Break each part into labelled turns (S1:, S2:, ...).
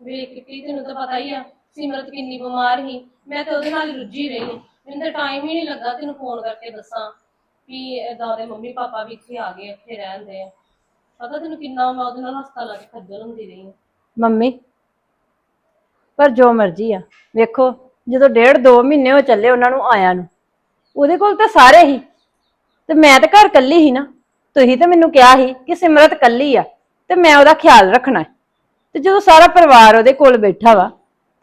S1: ਵੇਖ ਕੇ ਤੈਨੂੰ ਤਾਂ ਪਤਾ ਹੀ ਆ, ਸਿਮਰਤ ਕਿੰਨੀ ਬਿਮਾਰ ਸੀ। ਮੈਂ ਤਾਂ ਉਹਦੇ ਨਾਲ ਹੀ ਰੁੱਝੀ ਰਹੀ ਮੈਨੂੰ ਤਾਂ ਟਾਈਮ ਹੀ ਨਹੀਂ ਲੱਗਾ ਤੈਨੂੰ ਫੋਨ ਕਰਕੇ ਦੱਸਾਂ ਵੀ ਏਦਾਂ ਦੇ ਮੰਮੀ ਪਾਪਾ ਵੀ ਇੱਥੇ ਆ ਗਏ, ਇੱਥੇ ਰਹਿੰਦੇ ਆ। ਪਤਾ ਤੈਨੂੰ ਕਿੰਨਾ ਮੈਂ ਉਹਦੇ ਨਾਲ ਹਸਪਤਾਲ ਲਾ ਕੇ ਖੱਜਲ ਹੁੰਦੀ ਰਹੀ ਹਾਂ।
S2: ਮੰਮੀ, ਪਰ ਜੋ ਮਰਜ਼ੀ ਆ, ਵੇਖੋ, ਜਦੋਂ ਡੇਢ ਦੋ ਮਹੀਨੇ ਹੋ ਚੱਲੇ ਉਹਨਾਂ ਨੂੰ ਆਇਆ ਨੂੰ, ਉਹਦੇ ਕੋਲ ਤਾਂ ਸਾਰੇ ਹੀ। ਤੇ ਮੈਂ ਤਾਂ ਘਰ ਕੱਲੀ ਹੀ ਨਾ, ਤੁਸੀਂ ਤਾਂ ਮੈਨੂੰ ਕਿਹਾ ਸੀ ਕਿ ਸਿਮਰਤ ਕੱਲੀ ਆ, ਤੇ ਮੈਂ ਉਹਦਾ ਖਿਆਲ ਰੱਖਣਾ ਹੈ। ਤੇ ਜਦੋਂ ਸਾਰਾ ਪਰਿਵਾਰ ਉਹਦੇ ਕੋਲ ਬੈਠਾ ਵਾ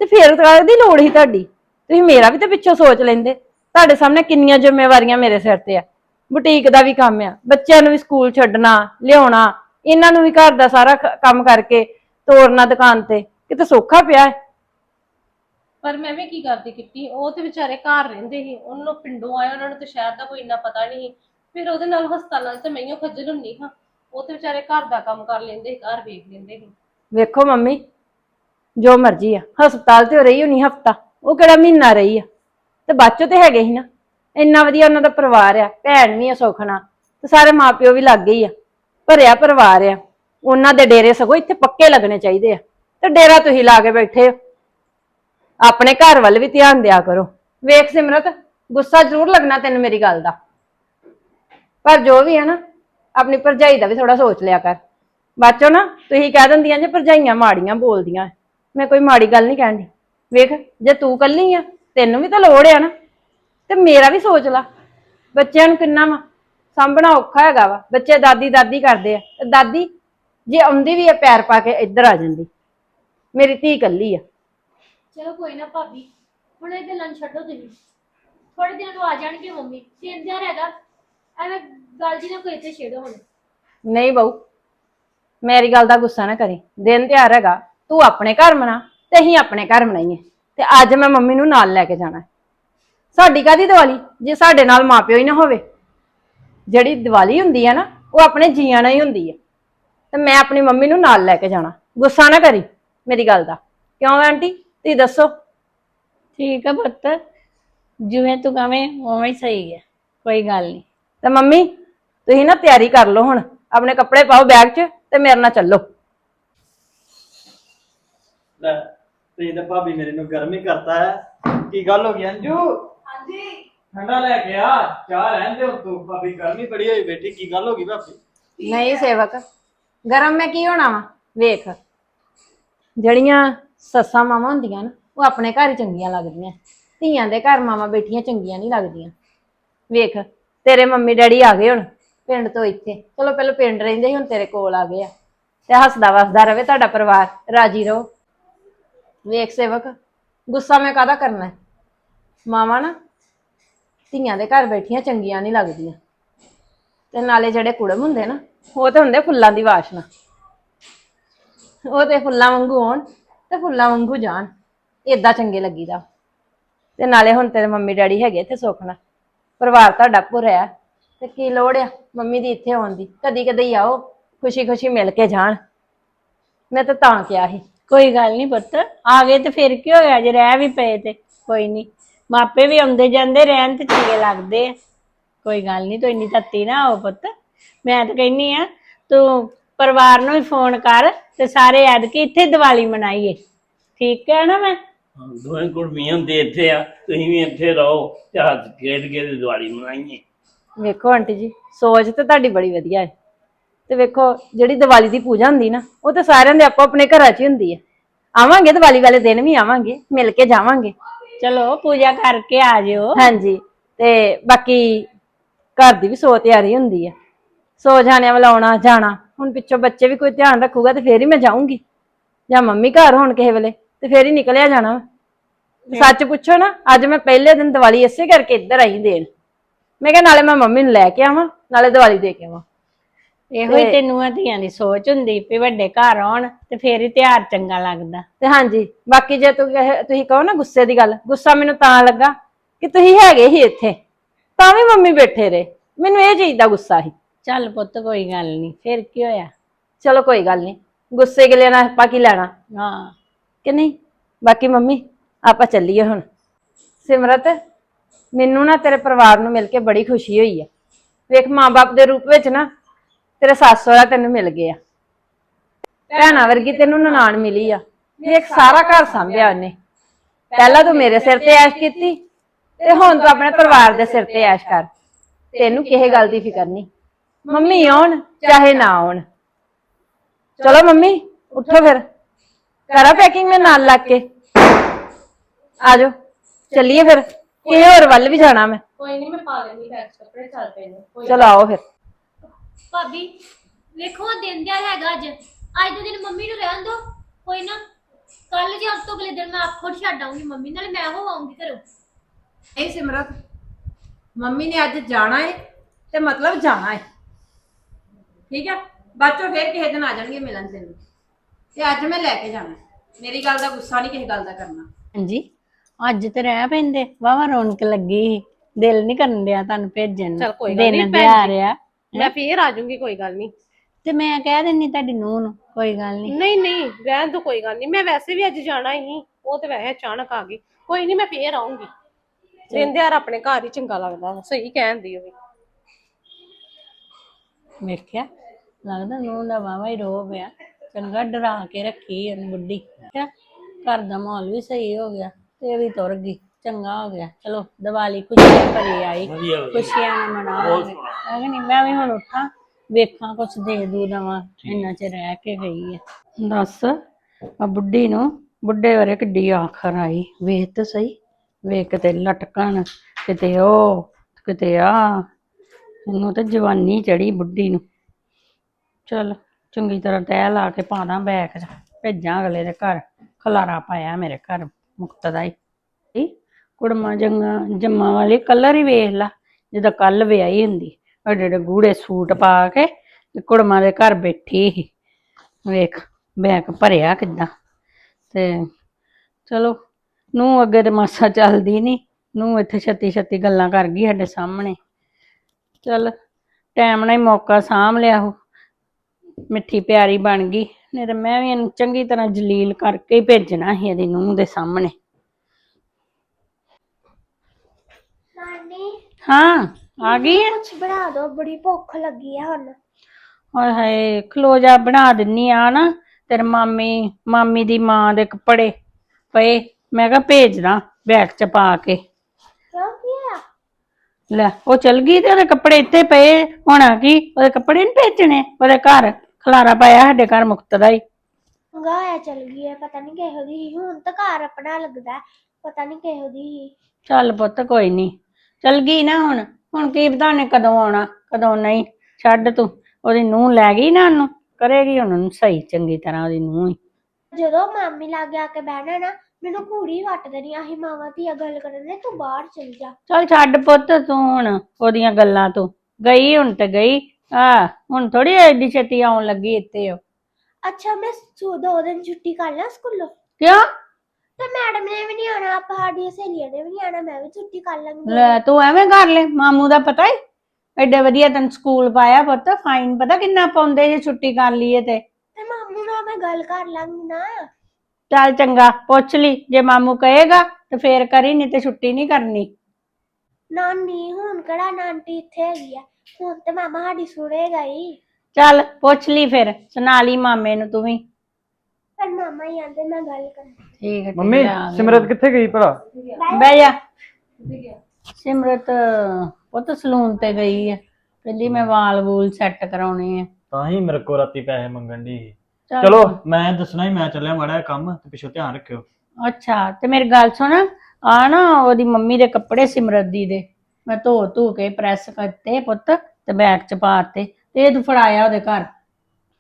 S2: ਤੇ ਫਿਰ ਕਾਹਦੀ ਲੋੜ ਸੀ ਤੁਹਾਡੀ। ਤੁਸੀਂ ਮੇਰਾ ਵੀ ਤਾਂ ਪਿੱਛੋਂ ਸੋਚ ਲੈਂਦੇ। ਤੁਹਾਡੇ ਸਾਹਮਣੇ ਕਿੰਨੀਆਂ ਜ਼ਿੰਮੇਵਾਰੀਆਂ ਮੇਰੇ ਸਿਰ ਤੇ ਆ। ਬੁਟੀਕ ਦਾ ਵੀ ਕੰਮ ਆ। ਬੱਚਿਆਂ ਨੂੰ ਵੀ ਸਕੂਲ ਛੱਡਣਾ ਲਿਆਉਣਾ ਇਹਨਾਂ ਨੂੰ ਵੀ ਘਰ ਦਾ ਸਾਰਾ ਕੰਮ ਕਰਕੇ ਤੋਰਨਾ ਦੁਕਾਨ ਤੇ। ਕਿਤੇ ਸੌਖਾ ਪਿਆ ਹੈ?
S1: ਪਰ ਮੈਂ ਵੀ ਕੀ ਕਰਦੀ ਕਿੱਟੀ ਉਹ ਤੇ ਵਿਚਾਰੇ ਘਰ ਰਹਿੰਦੇ ਸੀ। ਉਹਨਾਂ ਨੂੰ ਪਿੰਡੋਂ ਆਏ ਉਹਨਾਂ ਨੂੰ ਤੇ ਸ਼ਹਿਰ ਦਾ ਕੋਈ ਇੰਨਾ ਪਤਾ ਨਹੀਂ ਸੀ। ਫਿਰ ਉਹਦੇ ਨਾਲ ਹਸਪਤਾਲਾਂ 'ਚ ਮੈਂ ਮਈਓ ਖੱਜਲ ਹੁੰਨੀ ਹਾਂ। ਉਹ ਤੇ ਵਿਚਾਰੇ ਘਰ ਦਾ ਕੰਮ ਕਰ ਲੈਂਦੇ ਸੀ, ਘਰ ਵੇਖ ਲੈਂਦੇ ਸੀ।
S2: ਵੇਖੋ ਮੰਮੀ, ਜੋ ਮਰਜ਼ੀ ਆ। ਹਸਪਤਾਲ ਤੇ ਉਹ ਰਹੀ ਹੋਣੀ ਹਫਤਾ। ਉਹ ਕਿਹੜਾ ਮਹੀਨਾ ਰਹੀ ਆ? ਤੇ ਬਾਚੋ ਤੇ ਹੈਗੇ ਸੀ ਨਾ। ਇੰਨਾ ਵਧੀਆ ਉਹਨਾਂ ਦਾ ਪਰਿਵਾਰ ਆ, ਭੈਣ ਵੀ ਆ ਸੁਖਣਾ ਤੇ ਸਾਰੇ ਮਾਪਿਓ ਵੀ ਲੱਗ ਗਈ ਆ। ਭਰਿਆ ਪਰਿਵਾਰ ਆ। ਉਹਨਾਂ ਦੇ ਡੇਰੇ ਸਗੋਂ ਇੱਥੇ ਪੱਕੇ ਲੱਗਣੇ ਚਾਹੀਦੇ ਆ। ਤੇ ਡੇਰਾ ਤੁਸੀਂ ਲਾ ਕੇ ਬੈਠੇ ਹੋ। ਆਪਣੇ ਘਰ ਵੱਲ ਵੀ ਧਿਆਨ ਦਿਆ ਕਰੋ। ਵੇਖ ਸਿਮਰਤ, ਗੁੱਸਾ ਜ਼ਰੂਰ ਲੱਗਣਾ ਤੈਨੂੰ ਮੇਰੀ ਗੱਲ ਦਾ। ਪਰ ਜੋ ਵੀ ਹੈ ਨਾ, ਆਪਣੀ ਭਰਜਾਈ ਦਾ ਵੀ ਥੋੜਾ ਸੋਚ ਲਿਆ ਕਰ। ਬਾਚੋ ਨਾ ਤੁਸੀਂ ਕਹਿ ਦਿੰਦੀਆਂ ਜੇ ਭਰਜਾਈਆਂ ਮਾੜੀਆਂ ਬੋਲਦੀਆਂ। ਮੈਂ ਕੋਈ ਮਾੜੀ ਗੱਲ ਨਹੀਂ ਕਹਿੰਦੀ ਵੇਖ ਜੇ ਤੂੰ ਕੱਲੀ ਆ ਤੈਨੂੰ ਵੀ ਤਾਂ ਲੋੜ ਆ ਨਾ। ਤੇ ਮੇਰਾ ਵੀ ਸੋਚ ਲਾ। ਬੱਚਿਆਂ ਨੂੰ ਕਿੰਨਾ ਵਾ ਸਾਂਭਣਾ ਔਖਾ ਹੈਗਾ ਵਾ। ਬੱਚੇ ਦਾਦੀ ਦਾਦੀ ਕਰਦੇ ਆ। ਤੇ ਦਾਦੀ ਜੇ ਆਉਂਦੀ ਵੀ ਆ ਪੈਰ ਪਾ ਕੇ ਇੱਧਰ ਆ ਜਾਂਦੀ। ਮੇਰੀ ਧੀ ਕੱਲੀ ਆ।
S3: ਚਲੋ ਕੋਈ ਨਾ ਭਾਬੀ ਹੁਣ ਇਹ ਗੱਲਾਂ ਨੂੰ ਛੱਡੋ ਤੁਸੀਂ। ਥੋੜੇ ਦਿਨ ਨੂੰ ਆ ਜਾਣਗੇ ਮੰਮੀ। ਤਿੰਨ ਦਿਨ ਹੈਗਾ। ਐਵੇਂ ਗੱਲ ਜੀ ਨਾ ਕੋਈ ਇੱਥੇ ਛੇੜੋ ਹੁਣ।
S2: ਨਹੀਂ ਬਹੂ ਮੇਰੀ ਗੱਲ ਦਾ ਗੁੱਸਾ ਨਾ ਕਰੀ। ਦਿਨ ਤਿਉਹਾਰ ਹੈਗਾ ਤੂੰ ਆਪਣੇ ਘਰ ਮਨਾ ਤੇ ਅਸੀਂ ਆਪਣੇ ਘਰ ਮਨਾਈਏ। ਤੇ ਅੱਜ ਮੈਂ ਮੰਮੀ ਨੂੰ ਨਾਲ ਲੈ ਕੇ ਜਾਣਾ ਹੈ। ਸਾਡੀ ਕਾਦੀ ਦੀਵਾਲੀ? ਜੇ ਸਾਡੇ ਨਾਲ ਮਾਪਿਓ ਹੀ ਨਾ ਹੋਵੇ। ਜਿਹੜੀ ਦੀਵਾਲੀ ਹੁੰਦੀ ਹੈ ਨਾ ਉਹ ਆਪਣੇ ਜੀਆਂ ਨਾਲ ਹੀ ਹੁੰਦੀ ਹੈ ਤੇ ਮੈਂ ਆਪਣੀ ਮੰਮੀ ਨੂੰ ਨਾਲ ਲੈ ਕੇ ਜਾਣਾ। ਗੁੱਸਾ ਨਾ ਕਰੀ ਮੇਰੀ ਗੱਲ ਦਾ। ਕਿਉਂ ਆਂਟੀ? ਤੁਸੀਂ ਦੱਸੋ।
S4: ਠੀਕ ਆ ਪੁੱਤ। ਜਿਵੇਂ ਤੂੰ ਕਵੇਂ ਉਵੇਂ ਹੀ ਸਹੀ ਹੈ ਕੋਈ ਗੱਲ ਨਹੀਂ
S2: ਤੇ ਮੰਮੀ ਤੁਸੀਂ ਨਾ ਤਿਆਰੀ ਕਰ ਲਓ ਹੁਣ। ਆਪਣੇ ਕੱਪੜੇ ਪਾਓ ਬੈਗ 'ਚ। ਤੇ ਮੇਰੇ ਨਾਲ ਚੱਲੋ।
S5: ਲੈ ਤਾਂ ਭਾਬੀ ਮੇਰੇ ਨੂੰ ਗਰਮ ਹੀ ਕਰਤਾ ਹੈ। ਕੀ ਗੱਲ ਹੋ ਗਈ ਅੰਜੂ? ਹਾਂਜੀ। ਠੰਡਾ ਲੈ ਕੇ ਆ ਚਾਹ ਰਹਿਣ ਦੇ ਤੂੰ ਭਾਬੀ ਗਰਮੀ ਬੜੀ ਹੋਈ ਬੈਠੀ ਕੀ ਗੱਲ ਹੋ ਗਈ ਭਾਬੀ?
S2: ਨਹੀਂ ਸੇਵਕ ਗਰਮ ਮੈਂ ਕੀ ਹੋਣਾ ਵਾ? ਵੇਖ ਜਿਹੜੀਆਂ ਸੱਸਾਂ ਮਾਵਾਂ ਹੁੰਦੀਆਂ ਨਾ ਉਹ ਆਪਣੇ ਘਰ ਹੀ ਚੰਗੀਆਂ ਲੱਗਦੀਆਂ। ਧੀਆਂ ਦੇ ਘਰ ਮਾਵਾਂ ਬੈਠੀਆਂ ਚੰਗੀਆਂ ਨਹੀਂ ਲੱਗਦੀਆਂ। ਵੇਖ ਤੇਰੇ ਮੰਮੀ ਡੈਡੀ ਆ ਗਏ ਹੁਣ। ਪਿੰਡ ਤੋਂ ਇੱਥੇ। ਚਲੋ ਪਹਿਲਾਂ ਪਿੰਡ ਰਹਿੰਦੇ ਸੀ, ਹੁਣ ਤੇਰੇ ਕੋਲ ਆ ਗਏ ਆ। ਤੇ ਹੱਸਦਾ ਵਸਦਾ ਰਵੇ ਤੁਹਾਡਾ ਪਰਿਵਾਰ। ਰਾਜੀ ਰਹੋ। ਵੇਖ ਸੇਵਕ, ਗੁੱਸਾ ਮੈਂ ਕਾਹਦਾ ਕਰਨਾ? ਹੈ? ਮਾਵਾਂ ਨਾ ਧੀਆਂ ਦੇ ਘਰ ਬੈਠੀਆਂ ਚੰਗੀਆਂ ਨਹੀਂ ਲੱਗਦੀਆਂ। ਤੇ ਨਾਲੇ ਜਿਹੜੇ ਕੁੜਮ ਹੁੰਦੇ ਨਾ, ਉਹ ਤੇ ਹੁੰਦੇ ਫੁੱਲਾਂ ਦੀ ਵਾਸ਼ਨਾ ਉਹ ਤੇ ਫੁੱਲਾਂ ਵਾਂਗੂ ਹੋਣ ਤੇ ਫੁੱਲਾਂ ਵਾਂਗੂ ਜਾਣ। ਏਦਾਂ ਚੰਗੇ ਲੱਗੀਦਾ। ਤੇ ਨਾਲੇ ਹੁਣ ਤੇਰੇ ਮੰਮੀ ਡੈਡੀ ਹੈਗੇ ਇੱਥੇ ਸੁਖਣਾ ਪਰਿਵਾਰ ਤੁਹਾਡਾ ਭੁਰਿਆ। ਤੇ ਕੀ ਲੋੜ ਆ ਮੰਮੀ ਦੀ ਇੱਥੇ ਆਉਣ ਦੀ? ਕਦੀ ਕਦੀ ਹੀ ਆਓ ਖੁਸ਼ੀ ਖੁਸ਼ੀ ਮਿਲ ਕੇ ਜਾਣ। ਮੈਂ ਤਾਂ ਤਾਂ ਕਿਹਾ ਸੀ।
S4: ਕੋਈ ਗੱਲ ਨਹੀਂ ਪੁੱਤ ਆ ਗਏ ਤੇ ਫਿਰ ਕੀ ਹੋਇਆ ਜੇ ਰਹਿ ਵੀ ਪਏ ਤੇ? ਕੋਈ ਨਹੀਂ ਮਾਪੇ ਵੀ ਆਉਂਦੇ ਜਾਂਦੇ ਰਹਿਣ ਤੇ ਚੰਗੇ ਲੱਗਦੇ ਆ। ਕੋਈ ਗੱਲ ਨਹੀਂ ਤੂੰ ਇੰਨੀ ਤੱਤੀ ਨਾ ਹੋ ਪੁੱਤ। ਮੈਂ ਤਾਂ ਕਹਿੰਨੀ ਆ ਤੂੰ ਪਰਿਵਾਰ ਨੂੰ ਵੀ ਫੋਨ ਕਰ ਤੇ ਸਾਰੇ ਐਦ ਕੇ ਇੱਥੇ ਦੀਵਾਲੀ ਮਨਾਈਏ। ਠੀਕ ਹੈ ਨਾ ਮੈਂ?
S6: ਹਾਂ, ਦੋਵੇਂ ਕੁੜਮੀਆਂ ਹੁੰਦੇ ਇੱਥੇ ਆ ਤੁਸੀਂ ਵੀ ਇੱਥੇ ਰਹੋ ਤੇ ਹੱਥ ਖੇਡ ਕੇ ਤੇ ਦੀਵਾਲੀ ਮਨਾਈਏ।
S2: ਵੇਖੋ ਆਂਟੀ ਜੀ ਸੋਚ ਤੇ ਤੁਹਾਡੀ ਬੜੀ ਵਧੀਆ ਹੈ। ਤੇ ਵੇਖੋ ਜਿਹੜੀ ਦੀਵਾਲੀ ਦੀ ਪੂਜਾ ਹੁੰਦੀ ਨਾ ਉਹ ਤੇ ਸਾਰਿਆਂ ਦੇ ਆਪੋ ਆਪਣੇ ਘਰਾਂ 'ਚ ਹੀ ਹੁੰਦੀ ਹੈ। ਆਵਾਂਗੇ ਦੀਵਾਲੀ ਵਾਲੇ ਦਿਨ ਵੀ ਆਵਾਂਗੇ ਮਿਲ ਕੇ ਜਾਵਾਂਗੇ।
S4: ਚਲੋ ਪੂਜਾ ਕਰਕੇ ਆ ਜਿਓ।
S2: ਹਾਂਜੀ ਤੇ ਬਾਕੀ ਘਰ ਦੀ ਵੀ ਸੋ ਤਿਆਰੀ ਹੁੰਦੀ ਹੈ। ਸੋ ਜਾਣਿਆਂ ਵਾਲਾ ਆਉਣਾ ਜਾਣਾ ਹੁਣ ਪਿੱਛੋਂ ਬੱਚੇ ਵੀ ਕੋਈ ਧਿਆਨ ਰੱਖੂਗਾ ਤੇ ਫੇਰ ਹੀ ਮੈਂ ਜਾਊਂਗੀ। ਜਾਂ ਮੰਮੀ ਘਰ ਹੋਣ ਕਿਸੇ ਵੇਲੇ ਤੇ ਫੇਰ ਹੀ ਨਿਕਲਿਆ ਜਾਣਾ। ਸੱਚ ਪੁੱਛੋ ਨਾ ਅੱਜ ਮੈਂ ਪਹਿਲੇ ਦਿਨ ਦੀਵਾਲੀ ਇਸੇ ਕਰਕੇ ਇੱਧਰ ਆਈ ਦੇਣ। ਮੈਂ ਕਿਹਾ ਨਾਲੇ ਮੈਂ ਮੰਮੀ ਨੂੰ ਲੈ ਕੇ ਆਵਾਂ ਨਾਲੇ ਦੀਵਾਲੀ ਦੇ ਕੇ ਆਵਾਂ।
S4: ਇਹੋ ਹੀ
S2: ਤੇ-
S4: ਨੂੰਹਾਂ ਧੀਆਂ ਦੀ ਸੋਚ ਹੁੰਦੀ ਵੀ ਵੱਡੇ ਘਰ ਆਉਣ ਤੇ ਫੇਰ ਹੀ ਤਿਉਹਾਰ ਚੰਗਾ ਲੱਗਦਾ।
S2: ਤੇ ਹਾਂਜੀ ਬਾਕੀ ਜੇ ਤੂੰ ਕਹੇ- ਤੁਸੀਂ ਕਹੋ ਨਾ ਗੁੱਸੇ ਦੀ ਗੱਲ ਗੁੱਸਾ ਮੈਨੂੰ ਤਾਂ ਲੱਗਾ ਕਿ ਤੁਸੀਂ ਹੈਗੇ ਹੀ ਇੱਥੇ ਤਾਂ ਵੀ ਮੰਮੀ ਬੈਠੇ ਰਹੇ। ਮੈਨੂੰ ਇਹ ਚੀਜ਼ ਦਾ ਗੁੱਸਾ ਸੀ।
S4: ਚੱਲ ਪੁੱਤ ਕੋਈ ਗੱਲ ਨਹੀਂ ਫਿਰ ਕੀ ਹੋਇਆ?
S2: ਚਲੋ ਕੋਈ ਗੱਲ ਨਹੀਂ ਗੁੱਸੇ ਗਿਲੇ ਨਾਲ ਆਪਾਂ ਕੀ ਲੈਣਾ?
S4: ਹਾਂ।
S2: ਕਿ ਨਹੀਂ? ਬਾਕੀ ਮੰਮੀ ਆਪਾਂ ਚੱਲੀਏ ਹੁਣ। ਸਿਮਰਤ? ਮੈਨੂੰ ਨਾ ਤੇਰੇ ਪਰਿਵਾਰ ਨੂੰ ਮਿਲ ਕੇ ਬੜੀ ਖੁਸ਼ੀ ਹੋਈ ਆ। ਵੇਖ ਮਾਂ-ਬਾਪ ਦੇ ਰੂਪ ਵਿੱਚ ਨਾ ਤੇਰੇ ਸੱਸ ਸਹੁਰਾ ਤੈਨੂੰ ਮਿਲ ਗਏ ਆ। ਭੈਣਾਂ ਵਰਗੀ ਤੈਨੂੰ ਨਨਾਣ ਮਿਲੀ ਆ। ਵੇਖ ਸਾਰਾ ਘਰ ਸੰਭਿਆ ਉਹਨੇ। ਪਹਿਲਾਂ ਤੂੰ ਮੇਰੇ ਸਿਰ ਤੇ ਐਸ਼ ਕੀਤੀ ਤੇ ਹੁਣ ਤੂੰ ਆਪਣੇ ਪਰਿਵਾਰ ਦੇ ਸਿਰ ਤੇ ਐਸ਼ ਕਰ। ਤੈਨੂੰ ਕਿਸੇ ਗੱਲ ਦੀ ਫਿਕਰ ਨਹੀਂ। ਮੰਮੀ ਆਉਣ, ਚਾਹੇ ਨਾ ਆਉਣ। ਚਲੋ ਮੰਮੀ, ਉੱਠੋ ਫਿਰ। ਕਰਾ ਪੈਕਿੰਗ ਮੈਂ ਨਾਲ ਲੱਗ ਕੇ। ਆਜੋ ਚੱਲੀਏ ਫਿਰ। ਕਿਸੇ ਹੋਰ ਵੱਲ ਵੀ ਜਾਣਾ ਮੈਂ।
S1: ਕੋਈ ਨਹੀਂ ਮੈਂ ਪਾ ਲੈਂਦੀ ਬੈਗ 'ਚ ਕੱਪੜੇ ਚੱਲ ਪਏ ਨੇ। ਕੋਈ
S2: ਚਲੋ ਆਓ ਫਿਰ।
S3: ਭਾਬੀ ਵੇਖੋ ਦਿਨ ਦਿਹਾੜਾ ਹੈਗਾ ਅੱਜ। ਅੱਜ ਦੇ ਦਿਨ ਮੰਮੀ ਨੂੰ ਰਹਿਣ ਦਿਓ। ਕੋਈ ਨਾ ਕੱਲ ਜਾਂ ਉਸ ਤੋਂ ਅਗਲੇ ਦਿਨ ਮੈਂ ਆਪ ਖੁਦ ਛੱਡ ਆਉਂਗੀ ਮੰਮੀ ਨਾਲ ਮੈਂ ਹੋ ਆਉਂਗੀ ਘਰੋਂ।
S2: ਨਹੀਂ ਸਿਮਰਤ ਮੰਮੀ ਨੇ ਅੱਜ ਜਾਣਾ ਹੈ ਤੇ ਮਤਲਬ ਜਾਣਾ ਹੈ ਠੀਕ ਹੈ ਬੱਚੋ ਫੇਰ ਕਿਸੇ ਦਿਨ ਆ ਜਾਣਗੇ ਮਿਲਣ ਤੈਨੂੰ। ਤੇ ਅੱਜ ਮੈਂ ਲੈ ਕੇ ਜਾਣਾ। ਮੇਰੀ ਗੱਲ ਦਾ ਗੁੱਸਾ ਨਹੀਂ ਕਿਸੇ ਗੱਲ ਦਾ ਕਰਨਾ।
S4: ਹਾਂਜੀ। ਅੱਜ ਤੇ ਰਹਿ ਪੈਂਦੇ। ਵਾਵਾ ਰੌਣਕ ਲੱਗੀ ਸੀ। ਦਿਲ ਨਹੀਂ ਕਰਨ ਡਿਆ ਤੁਹਾਨੂੰ ਭੇਜਣ।
S1: ਚੱਲ ਕੋਈ ਗੱਲ ਨੀ,
S4: ਦਿਨ
S1: ਭੈਣ ਜੀ।
S4: ਆ
S1: ਮੈਂ ਫੇਰ ਆ ਜਾਊਂਗੀ ਕੋਈ ਗੱਲ ਨਹੀਂ
S4: ਤੇ ਮੈਂ ਕਹਿ ਦਿੰਨੀ ਤੁਹਾਡੀ ਨੂੰਹ ਨੂੰ ਕੋਈ ਗੱਲ ਨਹੀਂ
S1: ਨਹੀਂ ਨਹੀਂ ਰਹਿਣ ਦੋ ਕੋਈ ਗੱਲ ਨਹੀਂ ਮੈਂ ਵੈਸੇ ਵੀ ਅੱਜ ਜਾਣਾ ਹੀ ਉਹ ਤੇ ਵੈਸੇ ਅਚਾਨਕ ਆ ਗਈ। ਕੋਈ ਨਹੀਂ ਮੈਂ ਫੇਰ ਆਉਂਗੀ ਦਿਨ ਦਿਹਾੜ ਆਪਣੇ ਘਰ ਹੀ ਚੰਗਾ ਲੱਗਦਾ ਵਾ, ਸਹੀ ਕਹਿੰਦੀ ਉਹ ਵੀ।
S4: ਵੇਖਿਆ? ਲੱਗਦਾ ਨੂੰਹ ਦਾ ਵਾਵਾ ਹੀ ਰੋਬ ਆ ਚੰਗਾ ਡਰਾ ਕੇ ਰੱਖੀ ਉਹਨੇ ਬੁੱਢੀ। ਘਰ ਦਾ ਮਾਹੌਲ ਵੀ ਸਹੀ ਹੋ ਗਿਆ। ਤੇ ਇਹ ਵੀ ਤੁਰ ਗਈ। ਚੰਗਾ ਹੋ ਗਿਆ। ਚਲੋ ਦੀਵਾਲੀ ਖੁਸ਼ੀਆਂ ਭਰੀ ਆਈ।
S6: ਵਧੀਆ ਵਧੀਆ।
S4: ਖੁਸ਼ੀਆਂ ਨਾਲ ਮਨਾਵਾਂਗੇ ਕਿ ਨਹੀਂ ਮੈਂ ਵੀ ਹੁਣ ਉੱਠਾਂ ਵੇਖਾਂ ਕੁਛ ਦੇ ਦੂ ਦਵਾਂ ਇੰਨਾ ਚ ਰਹਿ ਕੇ ਗਈ ਹੈ ਦੱਸ ਆ ਬੁੱਢੀ ਨੂੰ ਬੁੱਢੇ ਵਰੇ ਕਿੱਡੀ ਆਖਰ ਆਈ। ਵੇਖ ਤੇ ਸਹੀ ਵੇਖ ਕਿਤੇ ਲਟਕਣ ਕਿਤੇ ਉਹ ਕਿਤੇ ਆ ਇਹਨੂੰ ਤੇ ਜਵਾਨੀ ਚੜੀ ਬੁੱਢੀ ਨੂੰ। ਚਲ ਚੰਗੀ ਤਰ੍ਹਾਂ ਤਹਿ ਲਾ ਕੇ ਪਾਣਾ ਬੈਗ 'ਚ ਭੇਜਾਂ ਅਗਲੇ ਦੇ ਘਰ। ਖਲਾਰਾ ਪਾਇਆ ਮੇਰੇ ਘਰ। ਮੁਕਤ ਦਾ ਹੀ ਇਹ ਕੁੜਮਾ ਜੰਗਾ, ਜੰਮਾ ਵਾਲੀ ਕਲਰ ਹੀ ਵੇਖ ਲਾ, ਜਦੋਂ ਕੱਲ ਵਿਆਹੀ ਹੁੰਦੀ। ਏਡੇ ਏਡੇ ਗੂੜੇ ਸੂਟ ਪਾ ਕੇ ਤੇ ਕੁੜਮਾ ਦੇ ਘਰ ਬੈਠੀ ਸੀ। ਵੇਖ, ਬੈਗ ਭਰਿਆ ਕਿੱਦਾਂ। ਤੇ ਚਲੋ ਨੂੰ ਅੱਗੇ ਤੇ ਮਾਸਾ ਚੱਲਦੀ ਨਹੀਂ ਨੂੰ ਇੱਥੇ ਛੱਤੀ ਛੱਤੀ ਗੱਲਾਂ ਕਰ ਗਈ ਸਾਡੇ ਸਾਹਮਣੇ। ਚੱਲ, ਟਾਈਮ ਨਾਲ ਹੀ ਮੌਕਾ ਸਾਂਭ ਲਿਆ ਉਹ। ਮਿੱਠੀ ਪਿਆਰੀ ਬਣ ਗਈ। ਨਹੀਂ ਤੇ ਮੈਂ ਵੀ ਇਹਨੂੰ ਚੰਗੀ ਤਰ੍ਹਾਂ ਜਲੀਲ ਕਰਕੇ ਹੀ ਭੇਜਣਾ ਸੀ ਇਹਦੀ ਨੂੰਹ ਦੇ ਸਾਹਮਣੇ।
S3: ਨਾਨੀ।
S4: ਹਾਂ ਆ ਗਈ ਹੈ?
S3: ਕੁਝ ਬਣਾ ਦਿਓ ਬੜੀ ਭੁੱਖ ਲੱਗੀ ਹੈ ਹੁਣ।
S4: ਹਾਏ ਹਾਏ ਖਲੋਜਾ ਬਣਾ ਦਿੰਨੀ ਆ ਨਾ। ਤੇਰੇ ਮਾਮੀ ਮਾਮੀ ਦੀ ਮਾਂ ਦੇ ਕੱਪੜੇ ਪਏ ਮੈਂ ਕਿਹਾ ਭੇਜਦਾ ਬੈਗ ਚ ਪਾ ਕੇ।
S3: ਕਿਉਂ ਕੀ ਆ
S4: ਲੈ ਉਹ ਚਲ ਗਈ ਤੇ ਉਹਦੇ ਕੱਪੜੇ ਇੱਥੇ ਪਏ। ਹੋਣਾ ਕੀ ਉਹਦੇ ਕੱਪੜੇ ਨਹੀਂ ਭੇਜਣੇ ਉਹਦੇ ਘਰ। ਖਲਾਰਾ ਪਾਇਆ ਸਾਡੇ ਘਰ ਮੁਕਤ ਦਾ ਹੀ।
S3: ਗਾਇਆ ਚਲ ਗਈ ਹੈ ਪਤਾ ਨਹੀਂ ਕਿਹੋ ਦੀ ਸੀ। ਹੁਣ ਤਾਂ ਘਰ ਆਪਣਾ ਲੱਗਦਾ ਹੈ, ਪਤਾ ਨਹੀਂ ਕਿਹੋ ਦੀ ਸੀ।
S4: ਚੱਲ ਪੁੱਤ ਕੋਈ ਨਹੀਂ ਚਲ ਗਈ ਨਾ ਹੁਣ। ਹੁਣ ਕੀ ਪਤਾ ਉਹਨੇ ਕਦੋਂ ਆਉਣਾ ਕਦੋਂ ਨਹੀਂ। ਛੱਡ ਤੂੰ ਉਹਦੀ ਨੂੰਹ ਲੈ ਗਈ ਨਾ ਉਹਨੂੰ ਕਰੇਗੀ ਹੁਣ ਉਹਨੂੰ ਸਹੀ ਚੰਗੀ ਤਰ੍ਹਾਂ ਉਹਦੀ ਨੂੰਹ ਹੀ।
S3: ਜਦੋਂ ਮਾਮੀ ਲਾਗੇ ਆ ਕੇ ਬਹਿਣਾ ਨਾ ਮੈਨੂੰ ਪੂਰੀ ਵੱਟ ਦੇਣੀ ਆਹੀ ਮਾਵਾਂ ਧੀਆ ਗੱਲ ਕਰਨ ਨੇ ਤੂੰ ਬਾਹਰ ਚਲ ਜਾ।
S4: ਚੱਲ ਛੱਡ ਪੁੱਤ ਤੂੰ ਹੁਣ ਉਹਦੀਆਂ ਗੱਲਾਂ ਤੋਂ। ਗਈ ਹੁਣ ਤੇ ਗਈ। ਆ ਹੁਣ ਥੋੜੀ ਐਡੀ ਛੇਤੀ ਆਉਣ ਲੱਗੀ ਇੱਥੇ ਉਹ।
S3: ਅੱਛਾ ਮੈਂ ਸੂ ਦੋ ਦਿਨ ਛੁੱਟੀ ਕਰ ਲਾਂ ਸਕੂਲੋਂ।
S4: ਕਿਉਂ?
S3: ਤੇ ਮੈਡਮ ਨੇ ਵੀ ਨਹੀਂ ਆਣਾ ਆਪਾਂ ਸਾਡੀਆਂ ਸਹੇਲੀਆਂ ਨੇ ਵੀ ਨਹੀਂ ਆਣਾ ਮੈਂ ਵੀ ਛੁੱਟੀ ਕਰ ਲਾਂਗੀ।
S4: ਲੈ ਤੂੰ ਐਵੇਂ ਕਰ ਲੈ ਮਾਮੂ ਦਾ ਪਤਾ ਈ। ਐਡੇ ਵਧੀਆ ਤੈਨੂੰ ਸਕੂਲ ਪਾਇਆ ਪੁੱਤ ਫਾਈਨ ਪਤਾ ਕਿੰਨਾ ਪਾਉਂਦੇ ਜੇ ਛੁੱਟੀ ਕਰ ਲਈਏ ਤੇ।
S3: ਤੇ ਮਾਮੂ ਨਾਲ ਮੈਂ ਗੱਲ ਕਰ ਲਾਂਗੀ ਨਾ।
S4: ਚੱਲ ਚੰਗਾ ਪੁੱਛ ਲਈ। ਜੇ ਮਾਮੂ ਕਹੇਗਾ ਤੇ ਫੇਰ ਕਰੀ ਨਹੀਂ ਤੇ ਛੁੱਟੀ ਨਹੀਂ ਕਰਨੀ।
S3: ਨਾਨੀ ਹੁਣ ਕਿਹੜਾ ਨਾਂਟੀ ਇੱਥੇ ਹੈਗੀ ਆ? ਹੁਣ ਤੇ ਮਾਮਾ ਸਾਡੀ ਸੁਣੇਗਾ ਹੀ
S4: ਚੱਲ ਪੁੱਛ ਲਈ ਫਿਰ ਸੁਣਾ ਲਈ ਮਾਮੇ ਨੂੰ ਤੂੰ ਵੀ।
S3: ਪਰ ਮਾਮਾ ਹੀ ਆਂਦੇ ਮੈਂ ਗੱਲ ਕਰਾਂ।
S4: ਠੀਕ ਹੈ
S5: ਮੰਮੀ ਸਿਮਰਤ ਕਿੱਥੇ ਗਈ ਭਲਾ?
S4: ਬਹਿ ਜਾ। ਸਿਮਰਤ ਪੁੱਤ ਸਲੂਨ ਤੇ ਗਈ ਹੈ ਕਹਿੰਦੀ ਮੈਂ ਵਾਲ ਵੂਲ ਸੈੱਟ ਕਰਾਉਣੇ ਆ।
S5: ਤਾਂ ਹੀ ਮੇਰੇ ਕੋਲ ਰਾਤੀ ਪੈਸੇ ਮੰਗਣ ਦੀ
S4: ਚੱਲ।
S5: ਚਲੋ ਮੈਂ ਦੱਸਣਾ ਹੀ ਮੈਂ ਚੱਲਿਆ ਮਾੜਾ ਜਿਹਾ ਕੰਮ ਤੇ ਪਿੱਛੋਂ ਧਿਆਨ ਰੱਖਿਓ।
S4: ਅੱਛਾ ਤੇ ਮੇਰੀ ਗੱਲ ਸੁਣ ਆ ਨਾ ਉਹਦੀ ਮੰਮੀ ਦੇ ਕੱਪੜੇ ਸਿਮਰਤ ਦੀ ਦੇ। ਮੈਂ ਧੋ ਧੂ ਕੇ ਪ੍ਰੈਸ ਕਰਤੇ ਪੁੱਤ ਤੇ ਬੈਗ ਚ ਪਾਤੇ ਤੇ ਇਹ ਤੂੰ ਫੜਾਇਆ ਉਹਦੇ ਘਰ।